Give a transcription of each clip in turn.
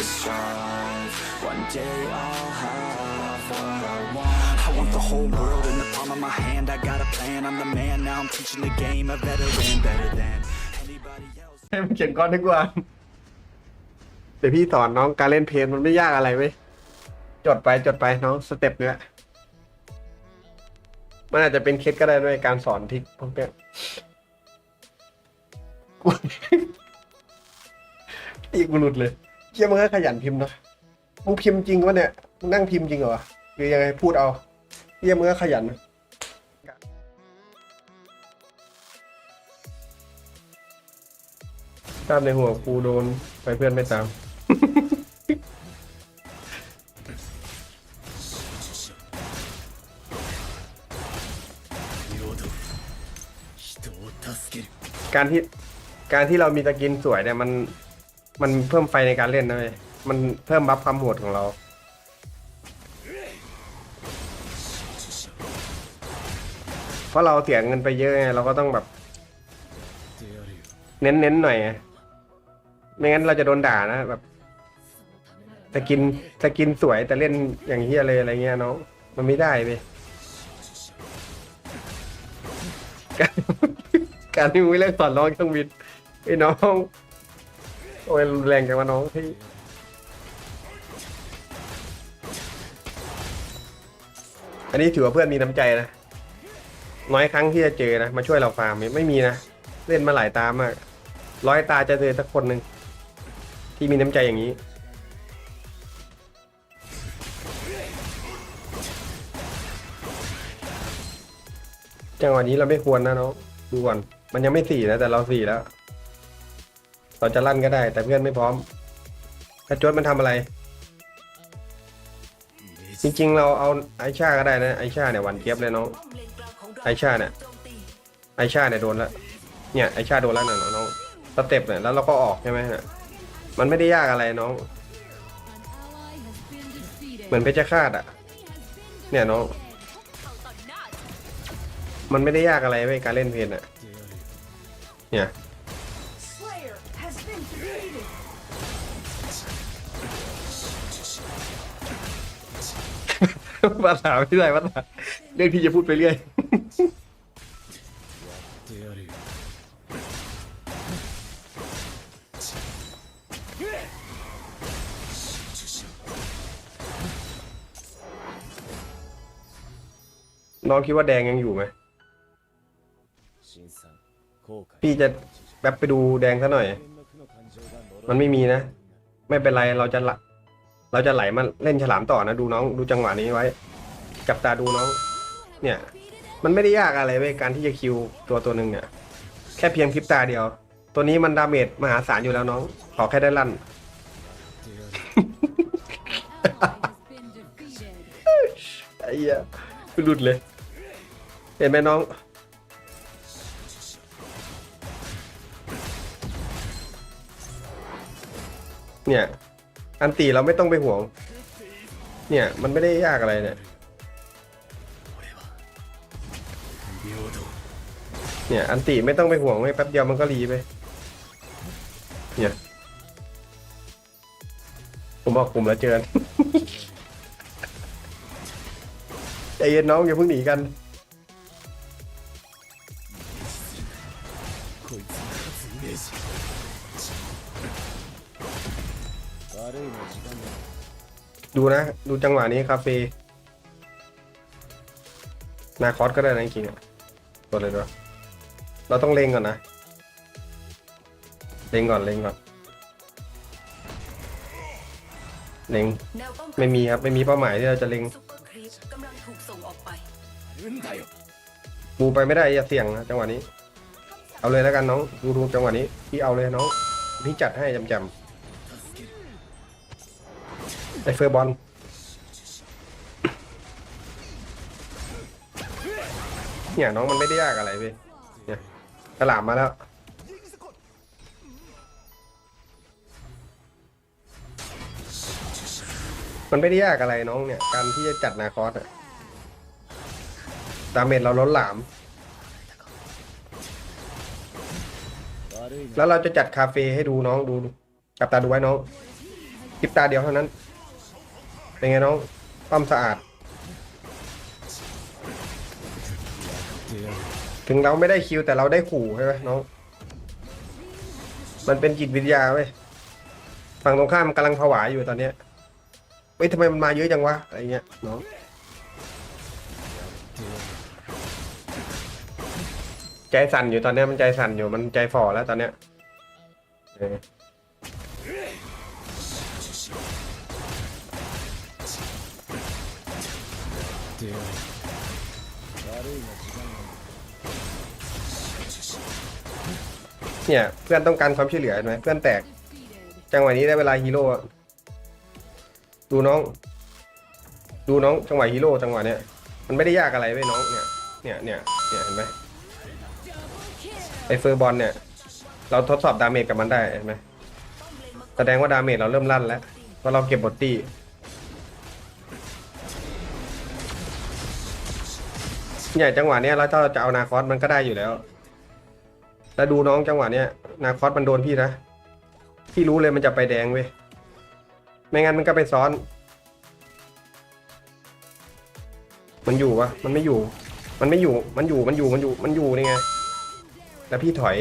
to strive. One day I'll have what I want. I want the whole world in the palm of my hand. I got a plan, I'm the man. Now I'm teaching the game, a veteran, better than anybody else. ให้มันเขียนก้อนดีกว่าเดี๋ยวพี่สอนน้องการเล่นเพลงมันไม่ยากอะไรเว้ยจดไปจดไปน้องสเต็ปเนี้ยมันอาจจะเป็นเคล็ดก็ได้ด้วยการสอนทริกพวกเนี้ยกูอีกมนุษย์เลยเชี่ยมึงก็ขยันพิมพ์นะมึงพิมพ์จริงวะเนี่ยมึงนั่งพิมพ์จริงเหรอหรือยังไงพูดเอาเชี่ยมึงก็ขยันนะตามในหัวกูโดนไปเพื่อนไม่ตาม การที่การที่เรามีตะกินสวยเนี่ยมัน มันเพิ่มไฟในการเล่นนะเว้ยมันเพิ่มบัฟความโหดของเรา เพราะเราเสียเงินไปเยอะไงเราก็ต้องแบบ เน้นเน้นๆหน่อยไงไม่งั้นเราจะโดนด่านะแบบสกินสกินสวยแต่เล่นอย่างเฮียเลยอะไรเงี้ยน้องมันไม่ได้เว้ยการการที่มึงไม่เล่นสอนร้องเครื่องบินไอ้น้อง อ้ยแรงจังวะน้องที่อันนี้ถือว่าเพื่อนมีน้ำใจนะ น้อยครั้งที่จะเจอนะ มาช่วยเราฟาร์มไม่มีนะ เล่นมาหลายตามาก ร้อยตาจะเจอสักคนหนึ่งที่มีน้ำใจอย่างนี้ จังหวะนี้เราไม่ควรนะน้องดูก่อน มันยังไม่สี่นะแต่เราสี่แล้ว เราจะลั่นก็ได้ แต่เพื่อนไม่พร้อมถ้าจดมันทำอะไร จริงๆ เราเอาไอชาก็ได้นะไอชาเนี่ยหวันเจี๊ยบเลยน้องไอชาเนี่ยไอชาเนี่ยโดนแล้วเนี่ยไอชาโดนแล้วนะน้องสเต็ปเนี่ยแล้วเราก็ออกใช่ไหมฮะมันไม่ได้ยากอะไรน้อง เหมือนเพชรฆาตอะ เนี่ยน้อง มันไม่ได้ยากอะไรเว้ยการเล่นเพลนอะ เนี่ย Slayer has been defeated. ภาษาไม่ได้ภาษาเรื่องที่จะพูดไปเรื่อยน้องคิดว่าแดงยังอยู่ไหมพี่จะแป๊บไปดูแดงซะหน่อย มันไม่มีนะ ไม่เป็นไรเราจะเราจะไหลมาเล่นฉลามต่อนะ ดูน้องดูจังหวะนี้ไว้ จับตาดูน้อง เนี่ย มันไม่ได้ยากอะไรเว้ยการที่จะคิวตัวตัวหนึ่งเนี่ย แค่เพียงพริบตาเดียว ตัวนี้มันดาเมจมหาศาลอยู่แล้วน้อง ขอแค่ได้ลั่นไอ้เหี้ยหลุดเลย เห็นไหมน้อง เนี่ย อันตีเราไม่ต้องไปห่วง เนี่ย มันไม่ได้ยากอะไรเนี่ย เนี่ย อันตีไม่ต้องไปห่วงไม่แป๊บเดียวมันก็รีไป เนี่ย ผมบอกกลุ่มแล้วเจอกันใจเย็นน้องอย่าเพิ่งหนีกัน ดูนะ ดูจังหวะนี้คาเฟ่นาคอสก็ได้นะจริงๆอะกดเลยด้วยเราต้องเล็งก่อนนะ เล็งก่อนเล็งก่อนเล็งไม่มีครับ ไม่มีเป้าหมายที่เราจะเล็งปูไปปูไปไม่ได้อย่าเสี่ยงนะจังหวะนี้ เอาเลยแล้วกันน้องดูดูจังหวะนี้พี่เอาเลยน้องพี่จัดให้จำจำ ไอเฟอร์บอลเนี่ยน้องมันไม่ได้ยากอะไรเว้ยเนี่ยฉลามมาแล้วมันไม่ได้ยากอะไรน้องเนี่ย การที่จะจัดนาคอสอะดาเมจเราล้นหลาม แล้วเราจะจัดคาเฟ่ให้ดูน้องดู จับตาดูไว้น้องคลิปตาเดียวเท่านั้น เป็นไงน้องปั้มสะอาด ถึงเราไม่ได้คิวแต่เราได้ขู่ใช่ไหมน้อง มันเป็นจิตวิทยาเว้ยฝั่งตรงข้ามกำลังผวาอยู่ตอนเนี้ยเฮ้ยทำไมมันมาเยอะจังวะอะไรเงี้ยน้องใจสั่นอยู่ตอนเนี้ยมันใจสั่นอยู่มันใจฝ่อแล้วตอนเนี้ย เออเนี่ยเพื่อนต้องการความช่วยเหลือเห็นไหมเพื่อนแตก จังหวะนี้ได้เวลาฮีโร่อะดูน้อง ดูน้องจังหวะฮีโร่จังหวะเนี้ยมันไม่ได้ยากอะไรเว้ยน้องเนี่ยเนี่ยเนี่ยเนี่ยเห็นไหมไอเฟอร์บอลเนี่ย เราทดสอบดาเมจกับมันได้เห็นไหมแสดงว่าดาเมจเราเริ่มลั่นแล้วเพราะเราเก็บบทตี้ เนี่ยจังหวะเนี้ยแล้วถ้าเราจะเอานาคอสมันก็ได้อยู่แล้ว แล้วดูน้องจังหวะเนี้ยนาคอสมันโดนพี่นะ พี่รู้เลยมันจะไปแดงเว้ย ไม่งั้นมันก็ไปซ้อน มันอยู่วะ มันไม่อยู่ มันไม่อยู่ มันอยู่ มันอยู่ มันอยู่ มันอยู่นี่ไง แล้วพี่ถอย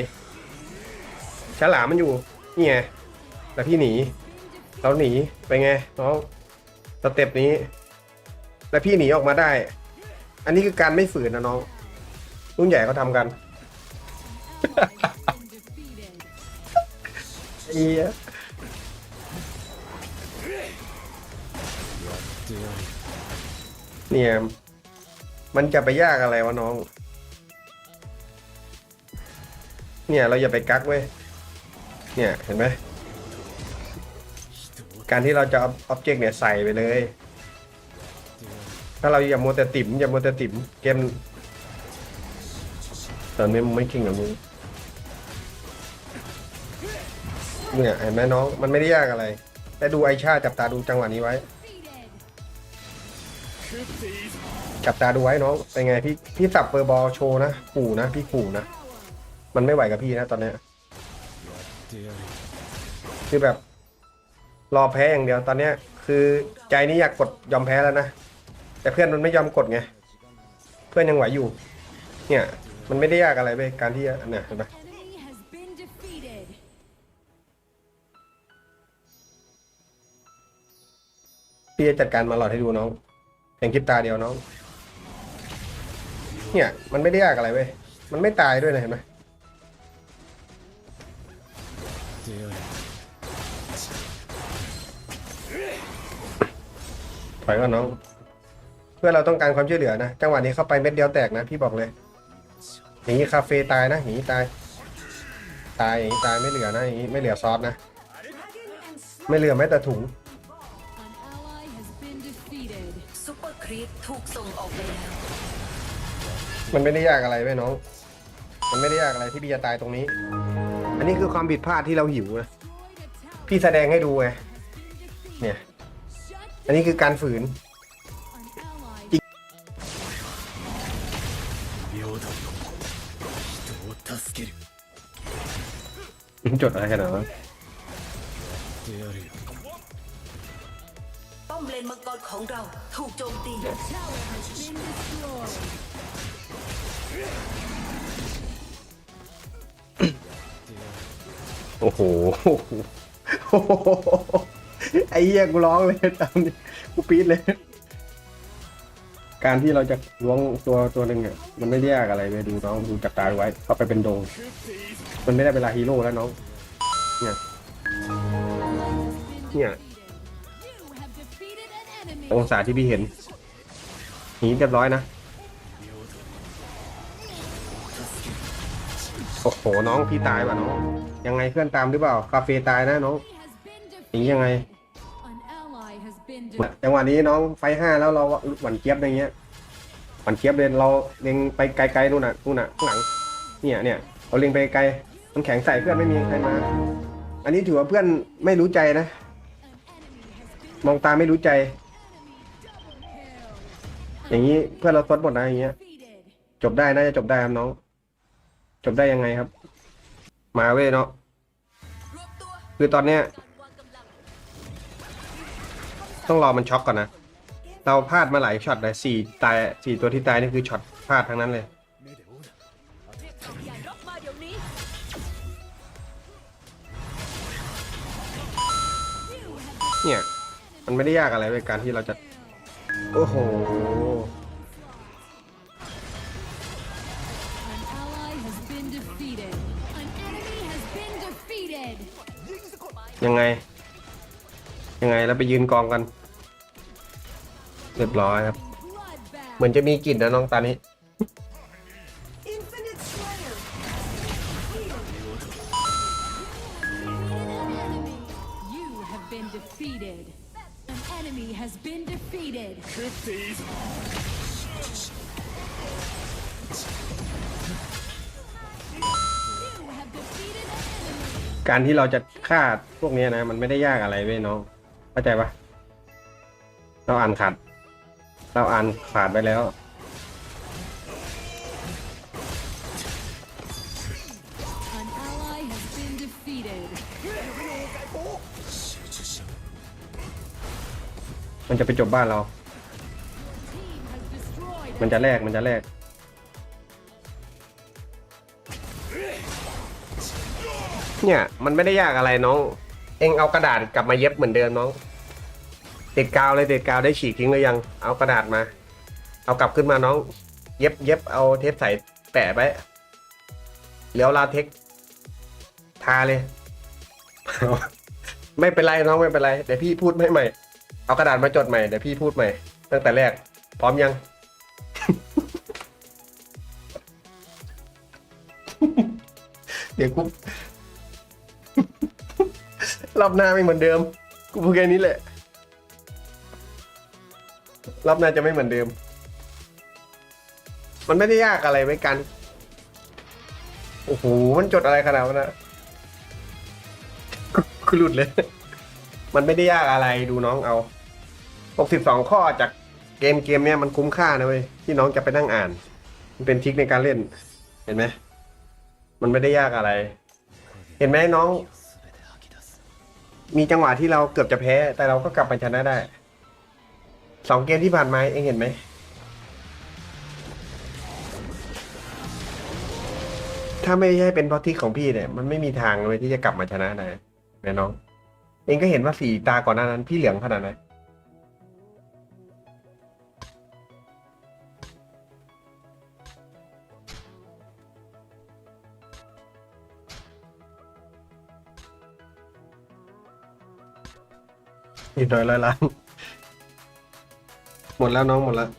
ฉลามมันอยู่ นี่ไง แล้วพี่หนี เราหนี ไปไงน้อง สเต็ปนี้ แล้วพี่หนีออกมาได้ อันนี้คือการไม่ฝืนนะน้อง รุ่นใหญ่เขาทำกันเอียเนี่ย มันจะไปยากอะไรวะน้อง เนี่ยเราอย่าไปกักเว้ย เนี่ยเห็นไหม การที่เราจะเอาอ็อบเจกต์เนี่ยใส่ไปเลย ถ้าเราอย่ามัวแต่ติ่มอย่ามัวแต่ติ่มเกมตอนนี้มึงไม่เก่งกับมึงเนี่ยเห็นไหมน้องมันไม่ได้ยากอะไร แต่ดูไอชาจับตาดูจังหวะนี้ไว้ จับตาดูไว้น้องเป็นไงพี่พี่สับเปอร์บอลโชว์นะขู่นะพี่ขู่นะ มันไม่ไหวกับพี่นะตอนเนี้ยคือแบบ รอแพ้อย่างเดียวตอนเนี้ย คือใจนี้อยากกดยอมแพ้แล้วนะ แต่เพื่อนมันไม่ยอมกดไง เพื่อนยังไหวอยู่ เนี่ย มันไม่ได้ยากอะไรเว้ยการที่เนี่ยเห็นไหมพี่จะจัดการมาหลอดให้ดูน้องเพียงคลิปตาเดียวน้อง เนี่ย มันไม่ได้ยากอะไรเว้ย มันไม่ตายด้วยนะเห็นไหมถอยก่อนน้อง เพื่อเราต้องการความช่วยเหลือนะจังหวะนี้เข้าไปเม็ดเดียวแตกนะพี่บอกเลยอย่างนี้คาเฟ่ตายนะอย่างนี้ตาย ตายอย่างนี้ตายไม่เหลือนะอย่างนี้ไม่เหลือซอสนะ ไม่เหลือแม้แต่ถุง An ally has been defeated. ซุปเปอร์ครีปถูกส่งออกไปแล้วมันไม่ได้ยากอะไรเว้ยน้อง มันไม่ได้ยากอะไรที่พี่จะตายตรงนี้ อันนี้คือความผิดพลาดที่เราหิวนะ พี่แสดงให้ดูไง เนี่ย อันนี้คือการฝืน จดอะไรขนาดนั้นป้อมเลนมังกรของเราถูกโจมตี tower has been destroyed. โอ้โห ไอ้เหี้ยกูร้องเลยตามนี้กูปี๊ดเลย การที่เราจะล้วงตัวตัวหนึ่งอะมันไม่ได้ยากอะไรเลยดูน้องดูจับตาไว้เข้าไปเป็นโดงมันไม่ได้เวลาฮีโร่แล้วน้องเนี่ยเนี่ยองศาที่พี่เห็นหนีเรียบร้อยนะโอ้โหน้องพี่ตายว่ะน้องยังไงเพื่อนตามหรือเปล่าคาเฟ่ตายนะน้องหนียังไง จังหวะนี้น้องไฟห้าแล้วเราหวั่นเจี๊ยบอย่างเงี้ยหวั่นเจี๊ยบเลยเราเล็งไปไกลๆนู่นน่ะนู่นน่ะข้างหลังเนี่ยเนี่ยเราเล็งไปไกลมันแข็งใส่เพื่อนไม่มีใครมา อันนี้ถือว่าเพื่อนไม่รู้ใจนะ มองตาไม่รู้ใจ อย่างนี้เพื่อนเราซดหมดนะอย่างเงี้ย จบได้น่าจะจบได้ครับน้อง จบได้ยังไงครับ มาเว้ยเนาะคือตอนเนี้ย ต้องรอมันช็อกก่อนนะ เราพลาดมาหลายช็อตเลยสี่ตายสี่ตัวที่ตายนี่คือช็อตพลาดทั้งนั้นเลย เนี่ย มันไม่ได้ยากอะไรเว้ยการที่เราจะ โอ้โหยังไง ยังไงเราไปยืนกองกัน เรียบร้อยครับ เหมือนจะมีกลิ่นนะน้องตานี้ การที่เราจะฆ่าพวกนี้นะ มันไม่ได้ยากอะไรเว้ยน้อง เข้าใจปะเราอ่านขาด เราอ่านขาดไปแล้ว An ally has been defeated. มันจะไปจบบ้านเรา Team has destroyed มันจะแลกมันจะแลกเนี่ย มันไม่ได้ยากอะไรน้อง เองเอากระดาษกลับมาเย็บเหมือนเดิมน้อง ติดกาวเลยติดกาวได้ฉีกทิ้งหรือยัง เอากระดาษมา เอากลับขึ้นมาน้อง เย็บเย็บเอาเทปใส่แปะไว้เหลียวลาเทคทาเลย ไม่เป็นไรน้องไม่เป็นไรเดี๋ยวพี่พูดไม่ใหม่ เอากระดาษมาจดใหม่เดี๋ยวพี่พูดใหม่ ตั้งแต่แรก พร้อมยังเดี๋ยวกูรอบหน้าไม่เหมือนเดิม กูพูดแค่นี้แหละ รอบหน้าจะไม่เหมือนเดิม มันไม่ได้ยากอะไรไว้กัน โอ้โห มันจดอะไรขนาดนั้นนะกูกูหลุดเลย มันไม่ได้ยากอะไรดูน้องเอา 62 ข้อจากเกมเกมเนี้ยมันคุ้มค่านะเว้ยที่น้องจะไปนั่งอ่าน มันเป็นทริคในการเล่น เห็นไหม มันไม่ได้ยากอะไร เห็นไหมน้อง มีจังหวะที่เราเกือบจะแพ้ แต่เราก็กลับมาชนะได้ สองเกมที่ผ่านมาเองเห็นไหมถ้าไม่ใช่เป็นเพราะทริคของพี่เนี่ยมันไม่มีทางเลยที่จะกลับมาชนะได้แม่น้อง เองก็เห็นว่าสีตาก่อนหน้านั้น พี่เหลืองขนาดไหนอีกหน่อยร้อยล้าน หมดแล้วน้องหมดแล้ว